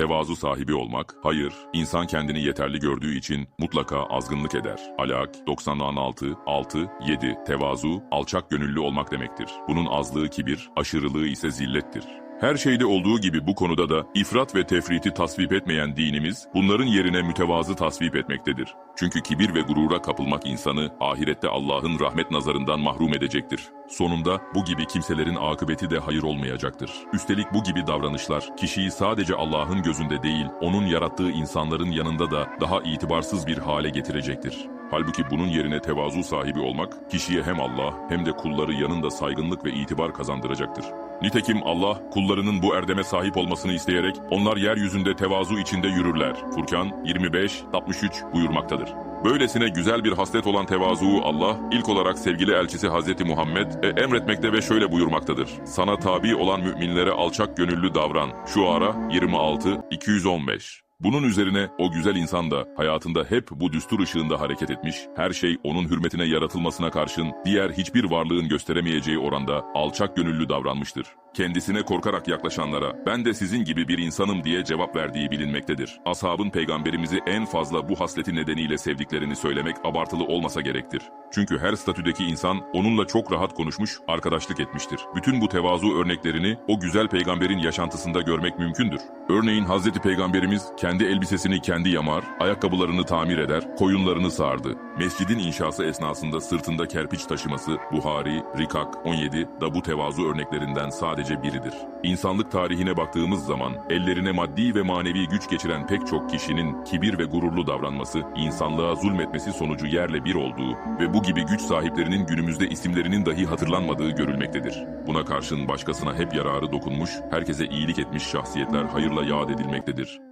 tevazu sahibi olmak, hayır, insan kendini yeterli gördüğü için mutlaka azgınlık eder. Alak 96, 6, 7, tevazu, alçak gönüllü olmak demektir. Bunun azlığı kibir, aşırılığı ise zillettir. Her şeyde olduğu gibi bu konuda da ifrat ve tefriti tasvip etmeyen dinimiz, bunların yerine mütevazı tasvip etmektedir. Çünkü kibir ve gurura kapılmak insanı ahirette Allah'ın rahmet nazarından mahrum edecektir. Sonunda bu gibi kimselerin akıbeti de hayır olmayacaktır. Üstelik bu gibi davranışlar kişiyi sadece Allah'ın gözünde değil, onun yarattığı insanların yanında da daha itibarsız bir hale getirecektir. Halbuki bunun yerine tevazu sahibi olmak, kişiye hem Allah hem de kulları yanında saygınlık ve itibar kazandıracaktır. Nitekim Allah kullarının bu erdeme sahip olmasını isteyerek onlar yeryüzünde tevazu içinde yürürler. Furkan 25-63 buyurmaktadır. Böylesine güzel bir haslet olan tevazuyu Allah ilk olarak sevgili elçisi Hazreti Muhammed e, emretmekte ve şöyle buyurmaktadır. Sana tabi olan müminlere alçak gönüllü davran. Şu ara 26-215. Bunun üzerine o güzel insan da hayatında hep bu düstur ışığında hareket etmiş, her şey onun hürmetine yaratılmasına karşın diğer hiçbir varlığın gösteremeyeceği oranda alçak gönüllü davranmıştır. Kendisine korkarak yaklaşanlara ben de sizin gibi bir insanım diye cevap verdiği bilinmektedir. Ashabın peygamberimizi en fazla bu hasleti nedeniyle sevdiklerini söylemek abartılı olmasa gerektir. Çünkü her statüdeki insan onunla çok rahat konuşmuş, arkadaşlık etmiştir. Bütün bu tevazu örneklerini o güzel peygamberin yaşantısında görmek mümkündür. Örneğin Hazreti Peygamberimiz kendi elbisesini kendi yamar, ayakkabılarını tamir eder, koyunlarını sağardı. Mescidin inşası esnasında sırtında kerpiç taşıması Buhari, Rikak 17 da bu tevazu örneklerinden sadece biridir. İnsanlık tarihine baktığımız zaman ellerine maddi ve manevi güç geçiren pek çok kişinin kibir ve gururlu davranması, insanlığa zulmetmesi sonucu yerle bir olduğu ve bu gibi güç sahiplerinin günümüzde isimlerinin dahi hatırlanmadığı görülmektedir. Buna karşın başkasına hep yararı dokunmuş, herkese iyilik etmiş şahsiyetler hayırla yad edilmektedir.